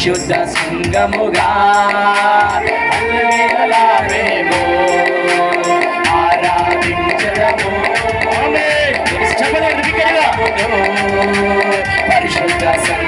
పరిశుద్ధ సంగముగా. చెప్పలేదు బిగ్గరగా. పరిశుద్ధ సంగముగా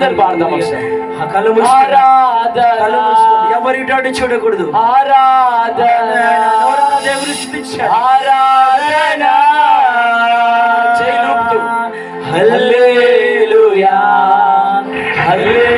అందరు పాడదాం కళ్ళు మూసుకోండి. ఎవరి చూడకూడదు. ఆరాధన. హల్లెలూయా. హల్లెలూయా.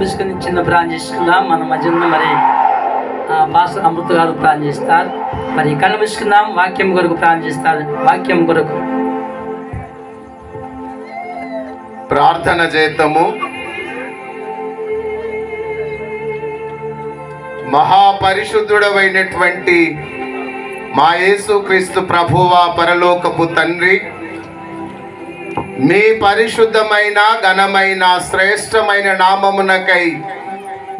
కళ్ళు చిన్న ప్రాణం చేసుకుందాం మన మధ్యన మరి ఆ, అమృత గారు ప్రాణం చేస్తారు. మరి కళ్ళు మూసుకుందాం వాక్యం కొరకు ప్రాణం చేస్తారు. వాక్యం కొరకు. ప్రార్థన చేద్దాము. మహాపరిశుద్ధుడమైనటువంటి మా యేసుక్రీస్తు ప్రభువా పరలోకపు తండ్రి మీ పరిశుద్ధమైన ఘనమైన శ్రేష్టమైన నామమునకై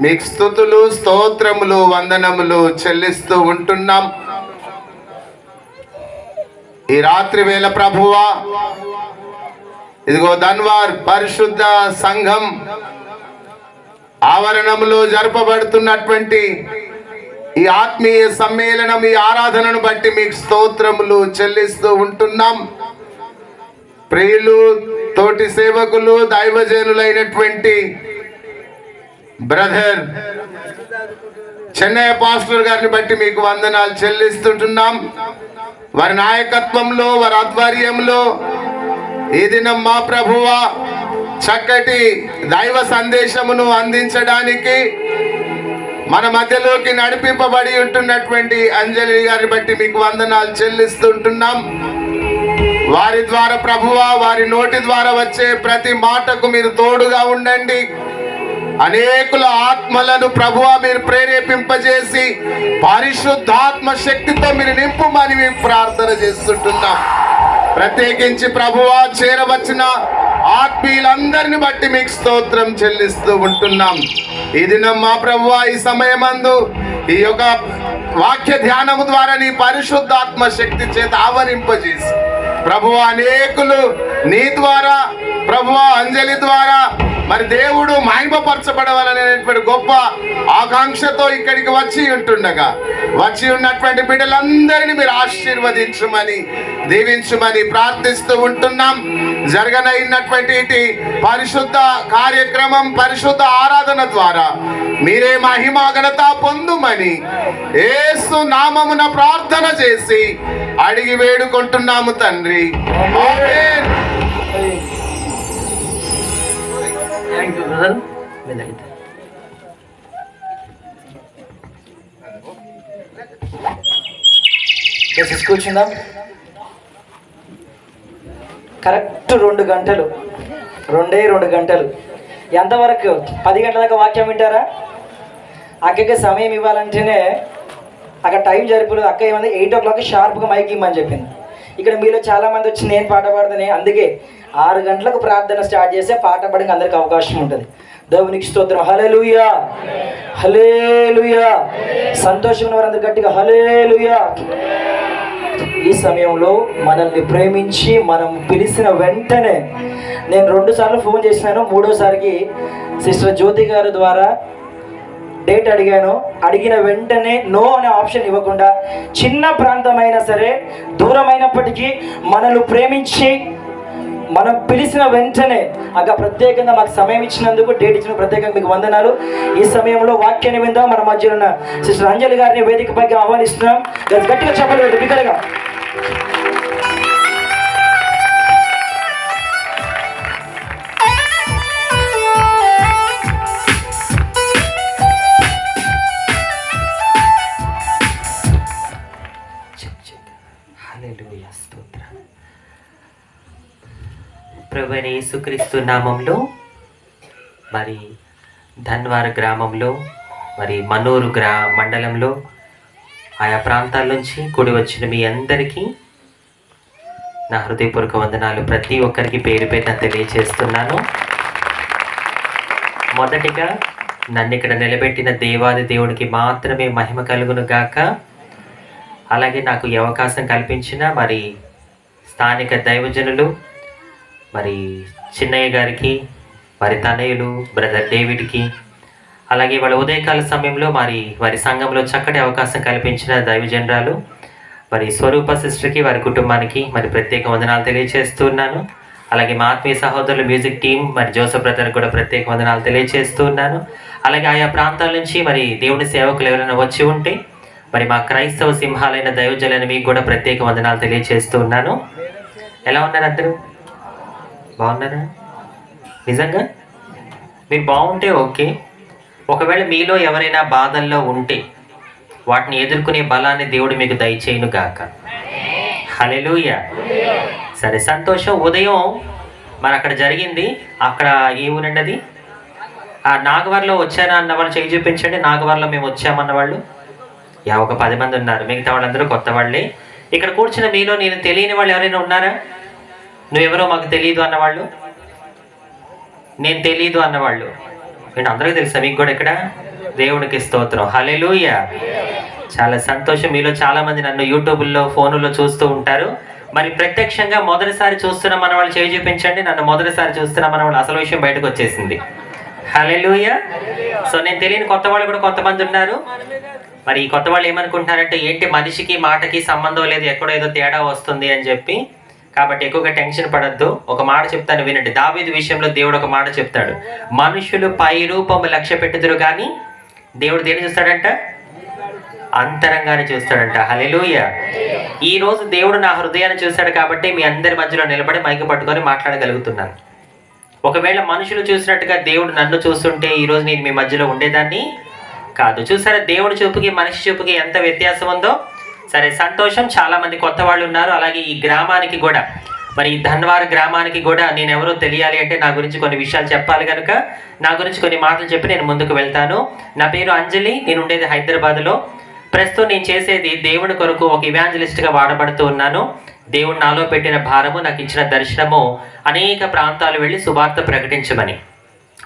మీకు స్థుతులు స్తోత్రములు వందనములు చెల్లిస్తూ ఉంటున్నాం. ఈ రాత్రి వేళ ప్రభువా ఇదిగో ధన్వార్ పరిశుద్ధ సంఘం ఆవరణములో జరపబడుతున్నటువంటి ఈ ఆత్మీయ సమ్మేళనం ఈ ఆరాధనను బట్టి మీకు స్తోత్రములు చెల్లిస్తూ ఉంటున్నాం. ప్రియులు తోటి సేవకులు దైవజనులైనటువంటి బ్రదర్ చెన్నై పాస్టర్ గారిని బట్టి మీకు వందనాలు చెల్లిస్తుంటున్నాం. వారి నాయకత్వంలో వారి ఆధ్వర్యంలో ఈ దినం మా ప్రభువ చక్కటి దైవ సందేశమును అందించడానికి మన మధ్యలోకి నడిపింపబడి ఉంటున్నటువంటి అంజలి గారిని బట్టి మీకు వందనాలు చెల్లిస్తుంటున్నాం. వారి ద్వారా ప్రభువ వారి నోటి ద్వారా వచ్చే ప్రతి మాటకు మీరు తోడుగా ఉండండి. అనేకుల ఆత్మలను ప్రభువ మీరు ప్రేరేపింపజేసి పరిశుద్ధాత్మ శక్తితో మీరు నింపుమని మేము ప్రార్థన చేస్తుంటున్నాం. ప్రత్యేకించి ప్రభువ చేరవచ్చిన ఆత్మీయులందరిని బట్టి మీకు స్తోత్రం చెల్లిస్తూ ఉంటున్నాం. ఈ దినం మా ప్రభువ ఈ సమయమందు ఈ యొక్క వాక్య ధ్యానము ద్వారా నీ పరిశుద్ధాత్మ శక్తి చేత ఆవరింపజేసి ప్రభు అనేకులు నీ ద్వారా ప్రభు అంజలి ద్వారా మరి దేవుడు మహిమపరచబడవాలనేటువంటి గొప్ప ఆకాంక్షతో ఇక్కడికి వచ్చి ఉంటుండగా వచ్చి ఉన్నటువంటి బిడ్డలందరినీ మీరు ఆశీర్వదించమని దీవించమని ప్రార్థిస్తూ ఉంటున్నాం. జరగనైనటువంటి ఇటు పరిశుద్ధ కార్యక్రమం పరిశుద్ధ ఆరాధన ద్వారా మీరే మహిమా ఘనత పొందుమని ఏసు నామమున ప్రార్థన చేసి అడిగి వేడుకుంటున్నాము తండ్రి. థ్యాంక్ యూ బ్రదర్ మీదైతే దయచేసి కూర్చుందాం కరెక్ట్ రెండు గంటలు. రెండే రెండు గంటలు. ఎంతవరకు? పది గంటల దాకా వాక్యం వింటారా? అక్కకి సమయం ఇవ్వాలంటేనే అక్కడ టైం జరిపలేదు అక్క ఏమంది ఎయిట్ ఓ క్లాక్ షార్ప్గా మైక్ ఇమ్మని చెప్పింది. ఇక్కడ మీలో చాలామంది వచ్చి నేను పాట పాడదని అందుకే ఆరు గంటలకు ప్రార్థన స్టార్ట్ చేస్తే పాట పాడడానికి అందరికి అవకాశం ఉంటుంది. దేవునికి స్తోత్రం. హలేలుయా హలేలుయా సంతోషంగా వారందరూ గట్టిగా హలేలుయా ఈ సమయంలో మనల్ని ప్రేమించి మనం పిలిచిన వెంటనే నేను రెండు సార్లు ఫోన్ చేసినాను. మూడోసారికి సిస్టర్ జ్యోతి గారి ద్వారా డేట్ అడిగాను. అడిగిన వెంటనే నో అనే ఆప్షన్ ఇవ్వకుండా చిన్న ప్రాంతమైనా సరే దూరమైనప్పటికీ మనల్ని ప్రేమించి మనం పిలిచిన వెంటనే అక్కడ ప్రత్యేకంగా మాకు సమయం ఇచ్చినందుకు డేట్ ఇచ్చిన ప్రత్యేకంగా మీకు వందనాలు. ఈ సమయంలో వాక్యాన్ని విందాం మన మధ్యలో ఉన్న సిస్టర్ అంజలి గారిని వేదికపైకి ఆహ్వానిస్తున్నాం. గట్టిగా చెప్పలేదు బిగ్గరగా. ప్రభు యేసుక్రీస్తు నామంలో మరి ధన్వార గ్రామంలో మరి మనూరు గ్రా మండలంలో ఆయా ప్రాంతాల నుంచి కూడి వచ్చిన మీ అందరికీ నా హృదయపూర్వక వందనాలు. ప్రతి ఒక్కరికి పేరు పేరున తెలియచేస్తున్నాను. మొదటిగా నన్ను ఇక్కడ నిలబెట్టిన దేవాది దేవుడికి మాత్రమే మహిమ కలుగును గాక. అలాగే నాకు ఈ అవకాశం కల్పించిన మరి స్థానిక దైవజనులు మరి చిన్నయ్య గారికి వారి తనయులు బ్రదర్ డేవిడ్కి అలాగే వాళ్ళ ఉదయకాల సమయంలో మరి వారి సంఘంలో చక్కటి అవకాశం కల్పించిన దైవజనరాలు మరి స్వరూప సిస్టర్కి వారి కుటుంబానికి మరి ప్రత్యేక వందనాలు తెలియజేస్తున్నాను అలాగే మా ఆత్మీయ సహోదరులు మ్యూజిక్ టీం మరి జోసఫ్ బ్రదర్ కూడా ప్రత్యేక వందనాలు తెలియజేస్తున్నాను అలాగే ఆయా ప్రాంతాల నుంచి మరి దేవుని సేవకులు ఎవరైనా వచ్చి ఉంటే మరి మా క్రైస్తవ సింహాలైన దైవజలైన మీకు కూడా ప్రత్యేక వందనాలు తెలియజేస్తూ ఉన్నాను. ఎలా ఉన్నారు అందరూ? బాగున్నారా? నిజంగా? మీరు బాగుంటే ఓకే. ఒకవేళ మీలో ఎవరైనా బాధల్లో ఉంటే వాటిని ఎదుర్కొనే బలాన్ని దేవుడు మీకు దయచేయును గాక. హలెలుయ సరే సంతోషం ఉదయం మరి అక్కడ జరిగింది. అక్కడ ఏ ఊరండి అది ఆ నాగవారిలో వచ్చారా అన్న వాళ్ళు చేయి చూపించండి. నాగవారిలో మేము వచ్చామన్న వాళ్ళు. యా ఒక పది మంది ఉన్నారు. మిగతా వాళ్ళందరూ కొత్త వాళ్ళే. ఇక్కడ కూర్చున్న మీలో నేను తెలియని వాళ్ళు ఎవరైనా ఉన్నారా? నువ్వెవరో మాకు తెలియదు అన్నవాళ్ళు? నేను తెలియదు అన్నవాళ్ళు. నేను అందరికీ తెలుసా? మీకు కూడా ఇక్కడ దేవుడికి స్తోత్రం. హలెలూయ చాలా సంతోషం. మీలో చాలామంది నన్ను యూట్యూబ్లో ఫోనులో చూస్తూ ఉంటారు. మరి ప్రత్యక్షంగా మొదటిసారి చూస్తున్న మన వాళ్ళు చేయి చూపించండి. నన్ను మొదటిసారి చూస్తున్న మన వాళ్ళు అసలు విషయం బయటకు వచ్చేసింది. హలెలుయ సో నేను తెలియని కొత్త వాళ్ళు కూడా కొంతమంది ఉన్నారు. మరి ఈ కొత్త వాళ్ళు ఏమనుకుంటున్నారంటే ఏంటి మనిషికి మాటకి సంబంధం లేదు ఎక్కడో ఏదో తేడా వస్తుంది అని చెప్పి కాబట్టి ఎక్కువగా టెన్షన్ పడద్దు. ఒక మాట చెప్తాను వినండి. దావీదు విషయంలో దేవుడు ఒక మాట చెప్తాడు. మనుషులు పై రూపము లక్ష్య పెట్టుదురు కానీ దేవుడు దేని చూస్తాడంట? అంతరంగాన్ని చూస్తాడంట. హలెలూయ ఈ రోజు దేవుడు నా హృదయాన్ని చూశాడు కాబట్టి మీ అందరి మధ్యలో నిలబడి మైకి పట్టుకొని మాట్లాడగలుగుతున్నాను. ఒకవేళ మనుషులు చూసినట్టుగా దేవుడు నన్ను చూస్తుంటే ఈరోజు నేను మీ మధ్యలో ఉండేదాన్ని కాదు. చూసారా? దేవుడి చూపుకి మనిషి చూపుకి ఎంత వ్యత్యాసం ఉందో? సరే సంతోషం. చాలా మంది కొత్త వాళ్ళు ఉన్నారు. అలాగే ఈ గ్రామానికి కూడా. మరి ఈ ధన్వార్ గ్రామానికి కూడా నేను ఎవరో తెలియాలి అంటే నా గురించి కొన్ని విషయాలు చెప్పాలి కనుక నా గురించి కొన్ని మాటలు చెప్పి నేను ముందుకు వెళ్తాను. నా పేరు అంజలి. నేను ఉండేది హైదరాబాద్లో. ప్రస్తుతం నేను చేసేది దేవుని కొరకు ఒక ఇవాంజలిస్ట్గా వాడబడుతూ ఉన్నాను. దేవుడు నాలో పెట్టిన భారము నాకు ఇచ్చిన దర్శనము అనేక ప్రాంతాలు వెళ్ళి సువార్త ప్రకటించమని.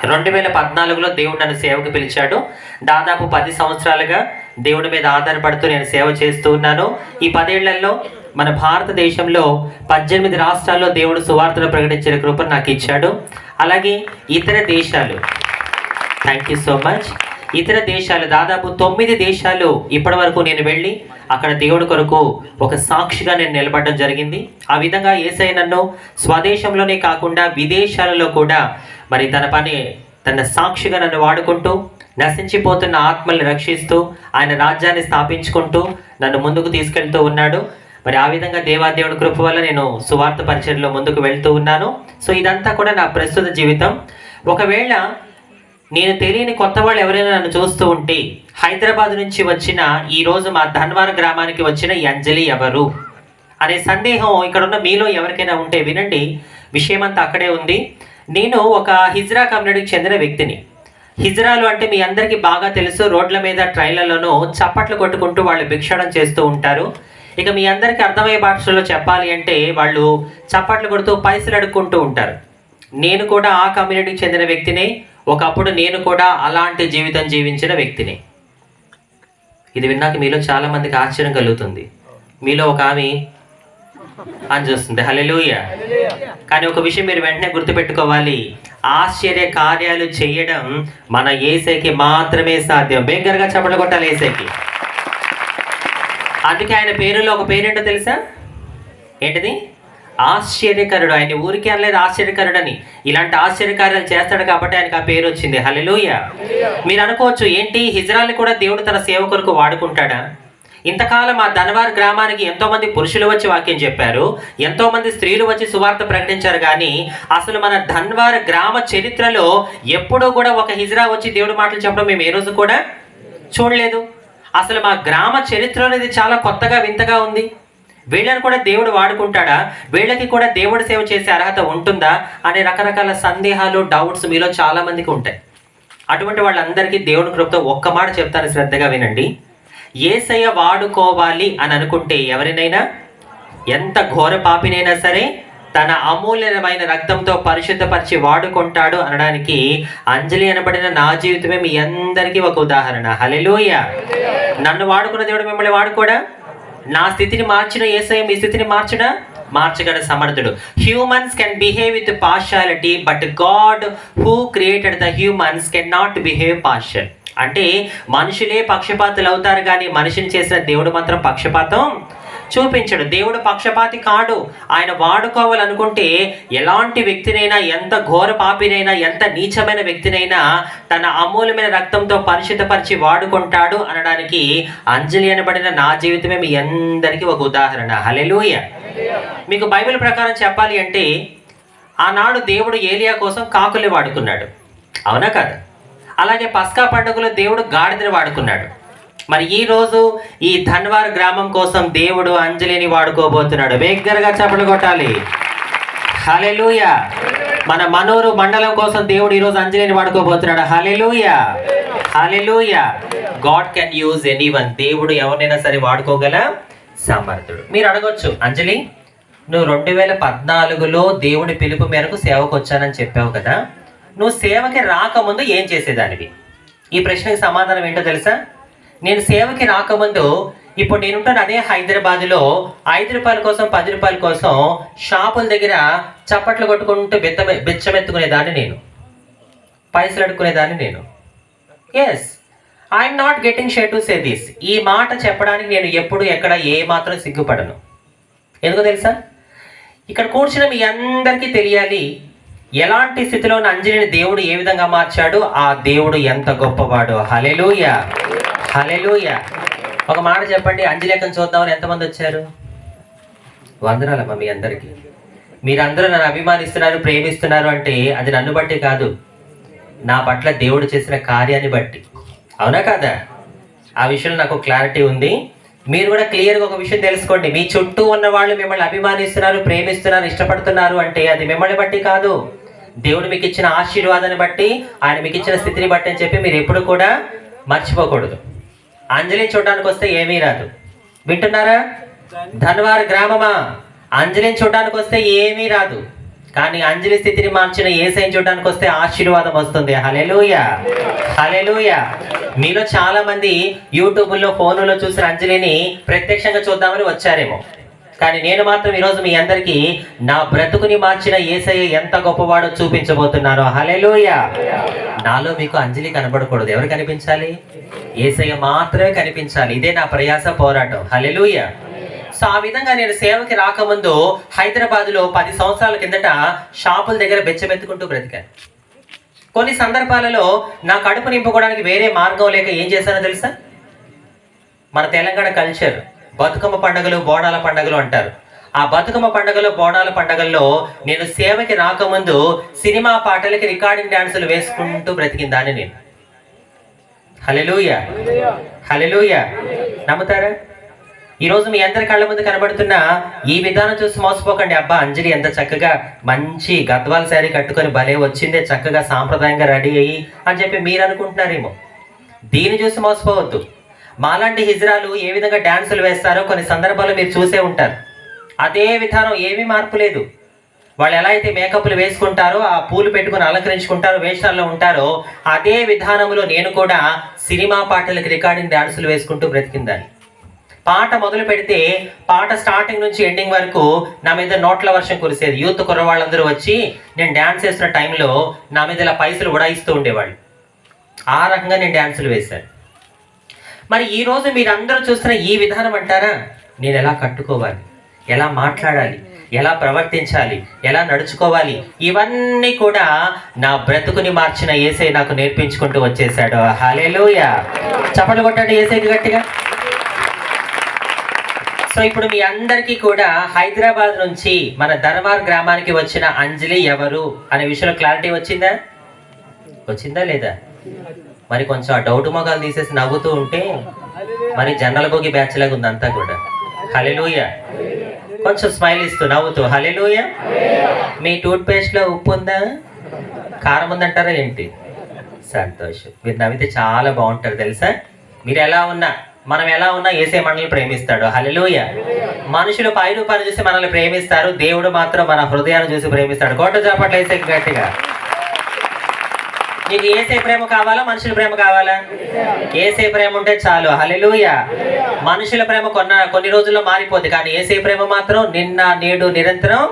రెండు వేల పద్నాలుగులో దేవుడు నన్ను సేవకు పిలిచాడు. దాదాపు పది సంవత్సరాలుగా దేవుడి మీద ఆధారపడుతూ నేను సేవ చేస్తూ ఉన్నాను. ఈ పదేళ్ళలో మన భారతదేశంలో పద్దెనిమిది రాష్ట్రాల్లో దేవుడు సువార్తను ప్రకటించిన కృపను నాకు ఇచ్చాడు. అలాగే ఇతర దేశాలు. థ్యాంక్ యూ సో మచ్ ఇతర దేశాలు దాదాపు తొమ్మిది దేశాలు ఇప్పటి వరకు నేను వెళ్ళి అక్కడ దేవుడి కొరకు ఒక సాక్షిగా నేను నిలబడడం జరిగింది. ఆ విధంగా ఏసై నన్ను స్వదేశంలోనే కాకుండా విదేశాలలో కూడా మరి తన పని తన సాక్షిగా నన్ను వాడుకుంటూ నశించిపోతున్న ఆత్మల్ని రక్షిస్తూ ఆయన రాజ్యాన్ని స్థాపించుకుంటూ నన్ను ముందుకు తీసుకెళ్తూ ఉన్నాడు. మరి ఆ విధంగా దేవాదేవుని కృప వల్ల నేను సువార్త పరిచయంలో ముందుకు వెళ్తూ ఉన్నాను. సో ఇదంతా కూడా నా ప్రస్తుత జీవితం. ఒకవేళ నేను తెలియని కొత్త వాళ్ళు ఎవరైనా నన్ను చూస్తూ ఉంటే హైదరాబాద్ నుంచి వచ్చిన ఈరోజు మా ధన్వార గ్రామానికి వచ్చిన ఈ అంజలి ఎవరు? అనే సందేహం ఇక్కడ ఉన్న మీలో ఎవరికైనా ఉంటే వినండి. విషయం అంతా అక్కడే ఉంది. నేను ఒక హిజ్రా కమ్యూనిటీకి చెందిన వ్యక్తిని. హిజ్రాలు అంటే మీ అందరికీ బాగా తెలుసు రోడ్ల మీద ట్రైన్లలోనూ చప్పట్లు కొట్టుకుంటూ వాళ్ళు భిక్షాటం చేస్తూ ఉంటారు. ఇక మీ అందరికీ అర్థమయ్యే భాషలో చెప్పాలి అంటే వాళ్ళు చప్పట్లు కొడుతూ పైసలు అడుక్కుంటూ ఉంటారు. నేను కూడా ఆ కమ్యూనిటీకి చెందిన వ్యక్తిని ఒకప్పుడు నేను కూడా అలాంటి జీవితం జీవించిన వ్యక్తిని. ఇది విన్నాక మీలో చాలామందికి ఆశ్చర్యం కలుగుతుంది. మీలో ఒక ఆమె అని చూస్తుంది హలెలూయ కానీ ఒక విషయం మీరు వెంటనే గుర్తుపెట్టుకోవాలి. ఆశ్చర్య కార్యాలు చేయడం మన ఏసైకి మాత్రమే సాధ్యం. బెగ్గరగా చప్పట్లు కొట్టాలి ఏసైకి. అందుకే ఆయన పేరులో ఒక పేరేంటో తెలుసా? ఏంటిది? ఆశ్చర్యకరుడు. ఆయన ఊరికి అనలేదు ఆశ్చర్యకరుడని. ఇలాంటి ఆశ్చర్యకార్యాలు చేస్తాడు కాబట్టి ఆయనకు ఆ పేరు వచ్చింది. హలెలూయ మీరు అనుకోవచ్చు ఏంటి? హిజ్రాల్ని కూడా దేవుడు తన సేవ కొరకు వాడుకుంటాడా? ఇంతకాలం ఆ ధనవారి గ్రామానికి ఎంతోమంది పురుషులు వచ్చి వాక్యం చెప్పారు ఎంతోమంది స్త్రీలు వచ్చి సువార్త ప్రకటించారు కానీ అసలు మన ధన్వార్ గ్రామ చరిత్రలో ఎప్పుడూ కూడా ఒక హిజ్రా వచ్చి దేవుడి మాటలు చెప్పడం మేము ఏ రోజు కూడా చూడలేదు. అసలు మా గ్రామ చరిత్ర అనేది చాలా కొత్తగా వింతగా ఉంది. వీళ్ళని కూడా దేవుడు వాడుకుంటాడా? వీళ్ళకి కూడా దేవుడి సేవ చేసే అర్హత ఉంటుందా? అనే రకరకాల సందేహాలు డౌట్స్ మీలో చాలామందికి ఉంటాయి. అటువంటి వాళ్ళందరికీ దేవుడి కృపతో ఒక్క మాట చెప్తాను శ్రద్ధగా వినండి. ఏసయ్య వాడుకోవాలి అని అనుకుంటే ఎవరినైనా? ఎంత ఘోర పాపినైనా సరే తన అమూల్యమైన రక్తంతో పరిశుద్ధపరిచి వాడుకుంటాడు అనడానికి అంజలి అనబడిన నా జీవితమే మీ అందరికీ ఒక ఉదాహరణ. హలెలూయ నన్ను వాడుకున్న దేవుడు మిమ్మల్ని వాడుకోడా? నా స్థితిని మార్చిన ఏసఐ మీ స్థితిని మార్చడా మార్చగల సమర్థుడు. Humans can behave with partiality but God who created the humans can not behave partial. అంటే మనుషులే పక్షపాతులు అవుతారు కానీ మనిషిని చేసిన దేవుడు మాత్రం పక్షపాతం చూపించడు. దేవుడు పక్షపాతి కాడు. ఆయన వాడుకోవాలనుకుంటే ఎలాంటి వ్యక్తినైనా ఎంత ఘోర పాపినైనా ఎంత నీచమైన వ్యక్తినైనా తన అమూల్యమైన రక్తంతో పరిశుద్ధపరిచి వాడుకుంటాడు అనడానికి అంజలి అనబడిన నా జీవితమే మీ అందరికీ ఒక ఉదాహరణ. హలెలూయ మీకు బైబిల్ ప్రకారం చెప్పాలి అంటే ఆనాడు దేవుడు ఏలియా కోసం కాకులే వాడుకున్నాడు. అవునా కదా? అలాగే పస్కా పండుగలో దేవుడు గాడిదని వాడుకున్నాడు. మరి ఈ రోజు ఈ ధన్వార్ గ్రామం కోసం దేవుడు అంజలిని వాడుకోబోతున్నాడు. వేగ్గరగా చప్పలు కొట్టాలి. హలెలూయ మన మనూరు మండలం కోసం దేవుడు ఈరోజు అంజలిని వాడుకోబోతున్నాడు. Hallelujah hallelujah God can use any one దేవుడు ఎవరినైనా సరే వాడుకోగల సమర్థుడు. మీరు అడగొచ్చు అంజలి నువ్వు రెండు వేల పద్నాలుగులో దేవుడి పిలుపు మేరకు సేవకు వచ్చానని చెప్పావు కదా? నువ్వు సేవకి రాకముందు ఏం చేసేదానివి? ఈ ప్రశ్నకి సమాధానం ఏంటో తెలుసా? నేను సేవకి రాకముందు ఇప్పుడు నేనుంటాను అదే హైదరాబాద్లో ఐదు రూపాయల కోసం పది రూపాయల కోసం షాపుల దగ్గర చప్పట్లు కొట్టుకుంటూ బెత్త బెచ్చమెత్తుకునేదాన్ని నేను. పైసలు అడుక్కునేదాన్ని నేను. Yes I'm not getting shy to say this ఈ మాట చెప్పడానికి నేను ఎప్పుడు ఎక్కడ ఏ మాత్రం సిగ్గుపడను. ఎందుకో తెలుసా? ఇక్కడ కూర్చున్న మీ అందరికీ తెలియాలి ఎలాంటి స్థితిలో అంజలిని దేవుడు ఏ విధంగా మార్చాడు? ఆ దేవుడు ఎంత గొప్పవాడు. హలెలూయ హలెలూయ ఒక మాట చెప్పండి. అంజలేఖం చూద్దామని ఎంతమంది వచ్చారు? వందనాలమ్మ మీ అందరికీ. మీరందరూ నన్ను అభిమానిస్తున్నారు ప్రేమిస్తున్నారు అంటే అది నన్ను బట్టి కాదు. నా పట్ల దేవుడు చేసిన కార్యాన్ని బట్టి. అవునా కాదా? ఆ విషయంలో నాకు క్లారిటీ ఉంది. మీరు కూడా క్లియర్గా ఒక విషయం తెలుసుకోండి. మీ చుట్టూ ఉన్న వాళ్ళు మిమ్మల్ని అభిమానిస్తున్నారు ప్రేమిస్తున్నారు ఇష్టపడుతున్నారు అంటే అది మిమ్మల్ని బట్టి కాదు. దేవుడు మీకు ఇచ్చిన ఆశీర్వాదాన్ని బట్టి ఆయన మీకు ఇచ్చిన స్థితిని బట్టి అని చెప్పి మీరు ఎప్పుడు కూడా మర్చిపోకూడదు. అంజలిని చూడడానికి వస్తే ఏమీ రాదు. వింటున్నారా? ధన్వార్ గ్రామమా? అంజలిని చూడడానికి వస్తే ఏమీ రాదు. కానీ అంజలి స్థితిని మార్చిన ఏసైని చూడడానికి వస్తే ఆశీర్వాదం వస్తుంది. హలెలుయ హలెలుయ మీలో చాలా మంది యూట్యూబ్లో ఫోన్లో చూసిన అంజలిని ప్రత్యక్షంగా చూద్దామని వచ్చారేమో. కానీ నేను మాత్రం ఈరోజు మీ అందరికీ నా బ్రతుకుని మార్చిన ఏసయ్య ఎంత గొప్పవాడో చూపించబోతున్నాను. హలెలూయ నాలో మీకు అంజలి కనబడకూడదు. ఎవరు కనిపించాలి? ఏసయ్య మాత్రమే కనిపించాలి. ఇదే నా ప్రయాస పోరాటం. హలెలుయ సో ఆ విధంగా నేను సేవకి రాకముందు హైదరాబాద్లో పది సంవత్సరాల కిందట షాపుల దగ్గర బెచ్చబెత్తుకుంటూ బ్రతికాను. కొన్ని సందర్భాలలో నా కడుపు నింపుకోవడానికి వేరే మార్గం లేక ఏం చేశానో తెలుసా? మన తెలంగాణ కల్చర్. బతుకమ్మ పండుగలు బోనాల పండుగలు అంటారు. ఆ బతుకమ్మ పండుగలు బోనాల పండుగల్లో నేను సేవకి రాకముందు సినిమా పాటలకి రికార్డింగ్ డాన్సులు వేసుకుంటూ బ్రతికిందాన్ని నేను. హలెలూయ హలెలూయ నమ్ముతారా? ఈరోజు మీ అందరి కళ్ళ ముందు కనబడుతున్న ఈ విధానం చూసి మోసపోకండి. అబ్బా అంజలి ఎంత చక్కగా మంచి గద్వాల శారీ కట్టుకొని భలే వచ్చిందే. చక్కగా సాంప్రదాయంగా రెడీ అయ్యి అని చెప్పి మీరు అనుకుంటున్నారేమో. దీన్ని చూసి మోసపోవద్దు. మాలాంటి హిజ్రాలు ఏ విధంగా డ్యాన్సులు వేస్తారో కొన్ని సందర్భాల్లో మీరు చూసే ఉంటారు. అదే విధానం ఏమీ మార్పు లేదు. వాళ్ళు ఎలా అయితే మేకప్లు వేసుకుంటారో ఆ పూలు పెట్టుకుని అలంకరించుకుంటారో వేషాల్లో ఉంటారో అదే విధానంలో నేను కూడా సినిమా పాటలకు రికార్డింగ్ డాన్సులు వేసుకుంటూ బ్రతికిందాన్ని పాట మొదలు పెడితే పాట స్టార్టింగ్ నుంచి ఎండింగ్ వరకు నా మీద నోట్ల వర్షం కురిసేది. యూత్ కుర్రవాళ్ళందరూ వచ్చి నేను డ్యాన్స్ చేస్తున్న టైంలో నా మీద ఇలా పైసలు ఉడాయిస్తూ ఉండేవాళ్ళు. ఆ రకంగా నేను డ్యాన్సులు వేశాను. మరి ఈరోజు మీరందరూ చూస్తున్న ఈ విధానం అంటారా? నేను ఎలా కట్టుకోవాలి? ఎలా మాట్లాడాలి? ఎలా ప్రవర్తించాలి? ఎలా నడుచుకోవాలి? ఇవన్నీ కూడా నా బ్రతుకుని మార్చిన ఏసై నాకు నేర్పించుకుంటూ వచ్చేసాడు హలేలోయ చప్పట్లు కొట్టాడు ఏసైకి గట్టిగా. సో ఇప్పుడు మీ అందరికీ కూడా హైదరాబాద్ నుంచి మన ధర్మార్ గ్రామానికి వచ్చిన అంజలి ఎవరు? అనే విషయంలో క్లారిటీ వచ్చిందా? వచ్చిందా లేదా? మరి కొంచెం ఆ డౌట్ మొగాలు తీసేసి నవ్వుతూ ఉంటే మరి జనరల్ బోగి బ్యాచ్ లాగా ఉంది అంతా కూడా. హలెలూయ కొంచెం స్మైల్ ఇస్తూ నవ్వుతూ హలెలూయ మీ టూత్పేస్ట్లో ఉప్పు ఉందా? కారం ఉందంటారా ఏంటి? సంతోషం. మీరు నవ్వితే చాలా బాగుంటారు తెలుసా? మీరు ఎలా ఉన్నా మనం ఎలా ఉన్నా ఏసే మనల్ని ప్రేమిస్తాడు. హలెలూయ మనుషులు పై రూపాన్ని చూసి మనల్ని ప్రేమిస్తారు. దేవుడు మాత్రం మన హృదయాన్ని చూసి ప్రేమిస్తాడు. కోట చాపట్లు వేసే గట్టిగా. నీకు ఏసే ప్రేమ కావాలా మనుషుల ప్రేమ కావాలా? ఏసే ప్రేమ ఉంటే చాలు. హలెలుయ మనుషుల ప్రేమ కొన్న కొన్ని రోజుల్లో మారిపోద్ది. కానీ ఏసే ప్రేమ మాత్రం నిన్న నేడు నిరంతరం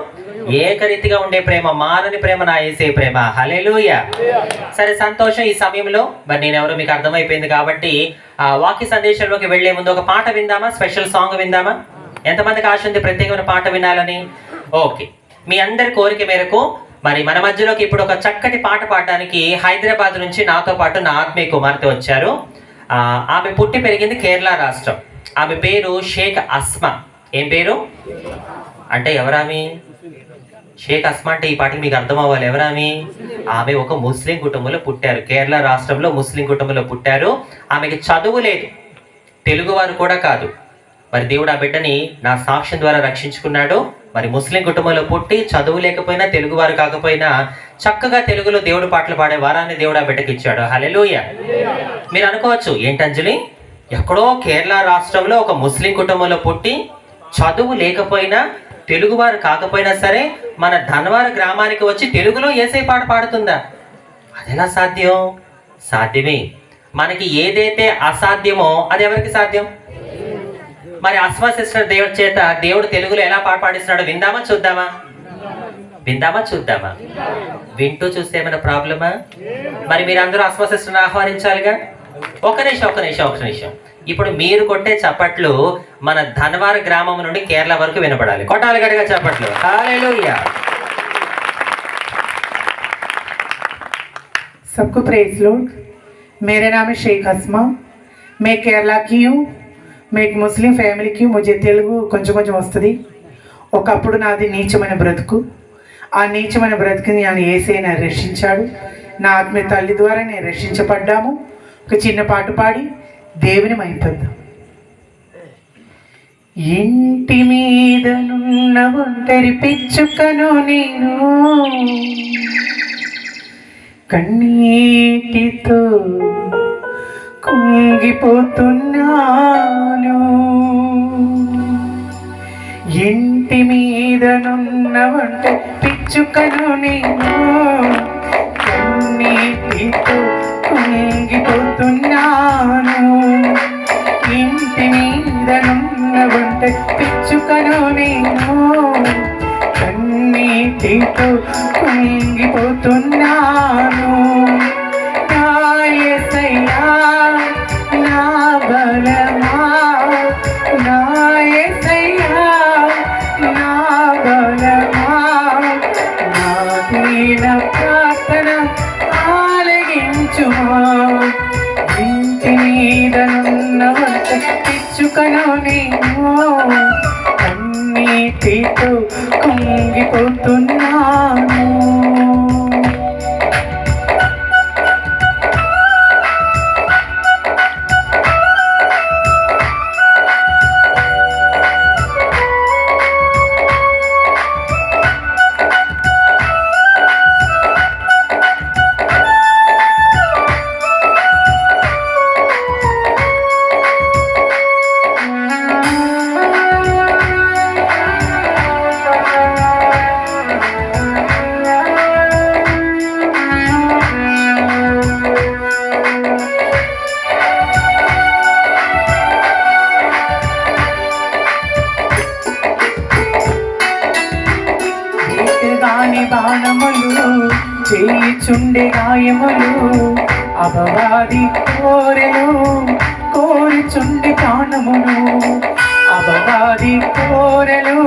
ఏకరీతిగా ఉండే ప్రేమ మారని ప్రేమ నా ఏసే ప్రేమ. హలెలుయ సరే సంతోషం ఈ సమయంలో. మరి నేను ఎవరో మీకు అర్థమైపోయింది కాబట్టి ఆ వాక్య సందేశంలోకి వెళ్ళే ముందు ఒక పాట విందామా? స్పెషల్ సాంగ్ విందామా? ఎంతమందికి ఆశ ఉంది ప్రత్యేకమైన పాట వినాలని? ఓకే. మీ అందరి కోరిక మేరకు మరి మన మధ్యలోకి ఇప్పుడు ఒక చక్కటి పాట పాడడానికి హైదరాబాద్ నుంచి నాతో పాటు నా ఆత్మీయ కుమార్తె వచ్చారు. ఆమె పుట్టి పెరిగింది కేరళ రాష్ట్రం. ఆమె పేరు షేక్ అస్మా. ఏం పేరు? అంటే ఎవరామి? షేక్ అస్మా అంటే ఈ పాటకి మీకు అర్థం అవ్వాలి. ఎవరామి? ఆమె ఒక ముస్లిం కుటుంబంలో పుట్టారు. కేరళ రాష్ట్రంలో ముస్లిం కుటుంబంలో పుట్టారు. ఆమెకి చదువు లేదు. తెలుగువారు కూడా కాదు. మరి దేవుడు ఆ బిడ్డని నా సాక్ష్యం ద్వారా రక్షించుకున్నాడు. మరి ముస్లిం కుటుంబంలో పుట్టి చదువు లేకపోయినా తెలుగువారు కాకపోయినా చక్కగా తెలుగులో దేవుడు పాటలు పాడే వారాన్ని దేవుడు ఆ బిడ్డకి ఇచ్చాడు. హలెలూయ మీరు అనుకోవచ్చు ఏంటంజలి? ఎక్కడో కేరళ రాష్ట్రంలో ఒక ముస్లిం కుటుంబంలో పుట్టి చదువు లేకపోయినా తెలుగువారు కాకపోయినా సరే మన ధనవార గ్రామానికి వచ్చి తెలుగులో ఏసే పాట పాడుతుందా? అదెలా సాధ్యం? సాధ్యమే. మనకి ఏదైతే అసాధ్యమో అది ఎవరికి సాధ్యం? మరి అస్మా సిస్టర్ దేవుడి చేత దేవుడు తెలుగులో ఎలా పాట పాడిస్తున్నాడో విందామా చూద్దామా విందామా చూద్దామా వింటూ చూస్తే ఏమైనా ప్రాబ్లమా మరి మీరందరూ అస్వశిస్తుని ఆహ్వానించాలిగా ఒక నిమిషం ఒక నిమిషం ఒక నిమిషం ఇప్పుడు మీరు కొట్టే చప్పట్లు మన ధనవార గ్రామం నుండి కేరళ వరకు వినపడాలి కొట్టాలి గడిగా చప్పట్లు హల్లెలూయా सबको प्रेज लॉर्ड मेरा नाम है शेख हसमा मैं కేరళ की हूँ మీకు ముస్లిం ఫ్యామిలీకి ముజే తెలుగు కొంచెం కొంచెం వస్తుంది. ఒకప్పుడు నాది నీచమైన బ్రతుకు. ఆ నీచమైన బ్రతుకుని ఆయన ఏసైనా రక్షించాడు. నా ఆత్మీయ తల్లి ద్వారా నేను రక్షించబడ్డాము. ఒక చిన్న పాటు పాడి దేవుని మైపొందాం ఇంటి మీద నున్న ఒంటరి పిచ్చుకను నేను కన్నీటితో కుంగిపోతున్నా. ఇంటి మీద నున్న పిచ్చుకను నేను కన్నీటితో కుంగిపోతున్నాను. ఇంటి మీద నున్న పిచ్చుకను నేను కన్నీటితో కుంగిపోతున్నాను కన్నీటితో కుంగిపోతున్నాను కోరెను కోరెలు కోరిచుండే ప్రాణములు అపవాది కోరెలు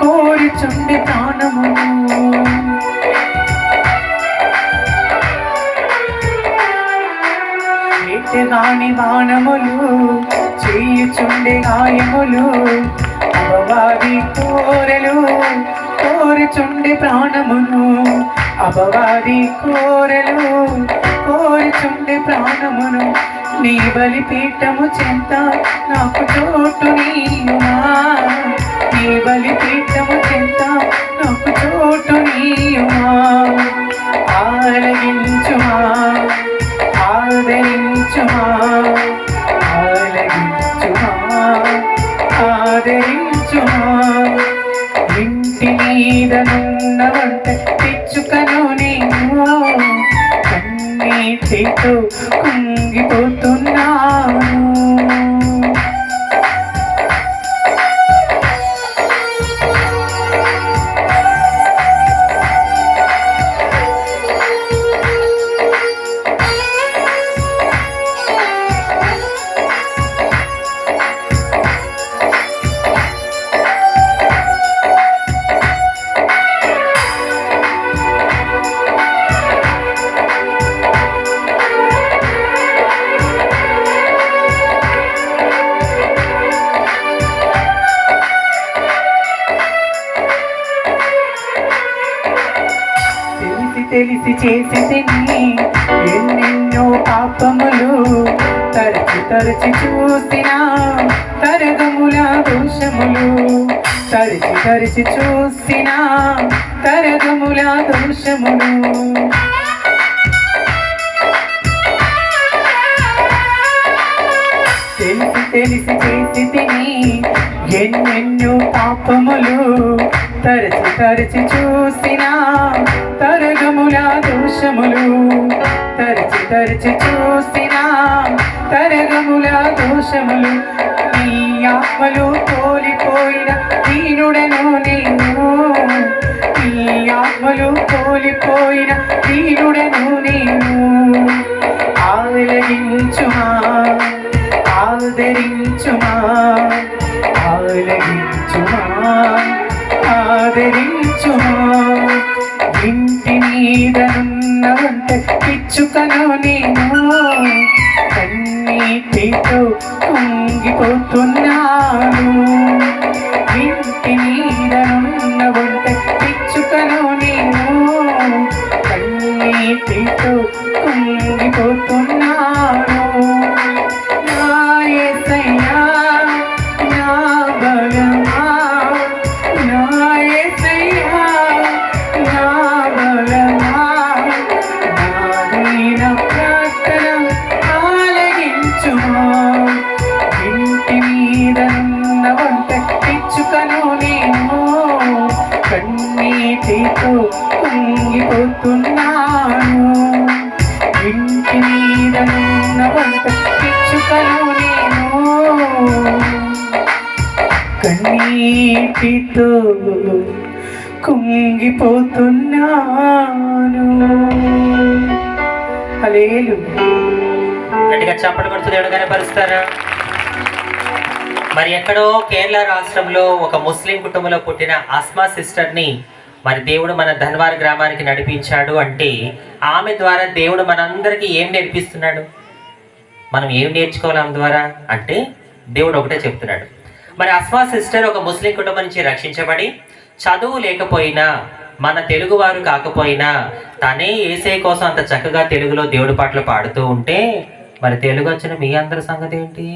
కోరిచుండి ప్రాణములు. దాని బాణములు చేయుచుండే గాయములు అపవాది కోరెలు కోరిచుండి ప్రాణమును అపవాది కోరెలు కోరిచుండే ప్రాణమును నీ బలిపీఠము చెంత. నాకు చోటు నీయుమా నీ బలిపీఠము చెంత. నాకు చోటు నీయుమా ఆలగించుమా ఆదరించుమా ఆలగించుమా ఆదరించుమా ఇంటి మీద నున్నవంట తెచ్చుకను కన్నీటితో తరచి చూసినా చూసిన తరగముల దోషములు. తరచి తరచి చూసిన తరగముల దోషములు. తెలిసి తెలిసి చేసి తిని ఎన్నెన్నో పాపములు తరచి తరచి చూసిన తరగముల దోషములు. తరచి తరచి చూసి తరగముల దోషములు నీ ఆత్మలు తోలిపోయిన దీనుడను నేను. నీ ఆత్మలు కోలిపోయిన దీనుడను నేను. ఆలగించుమా ఆదరించుమా ఆలగించుమా ఆదరించుమా. ఇంటి మీదనున్నవంటే పిచ్చుకను నేను. కన్నీటితో కుంగిపోతున్నాను కన్నీటితో కుంగిపోతున్నాను. అలేలు గట్టిగా చప్పటి కొడుతూ దేవుడు కనపరుస్తారా? మరి ఎక్కడో కేరళ రాష్ట్రంలో ఒక ముస్లిం కుటుంబంలో పుట్టిన ఆస్మా సిస్టర్ని మరి దేవుడు మన ధన్వార్ గ్రామానికి నడిపించాడు అంటే ఆమె ద్వారా దేవుడు మనందరికీ ఏం నేర్పిస్తున్నాడు? మనం ఏం నేర్చుకోవాలి ఆమె ద్వారా? అంటే దేవుడు ఒకటే చెప్తున్నాడు. మరి అస్మా సిస్టర్ ఒక ముస్లిం కుటుంబం నుంచి రక్షించబడి చదువు లేకపోయినా మన తెలుగువారు కాకపోయినా తనే ఏసే కోసం అంత చక్కగా తెలుగులో దేవుడి పాటలు పాడుతూ ఉంటే మరి తెలుగు వచ్చిన మీ అందరి సంగతి ఏంటి?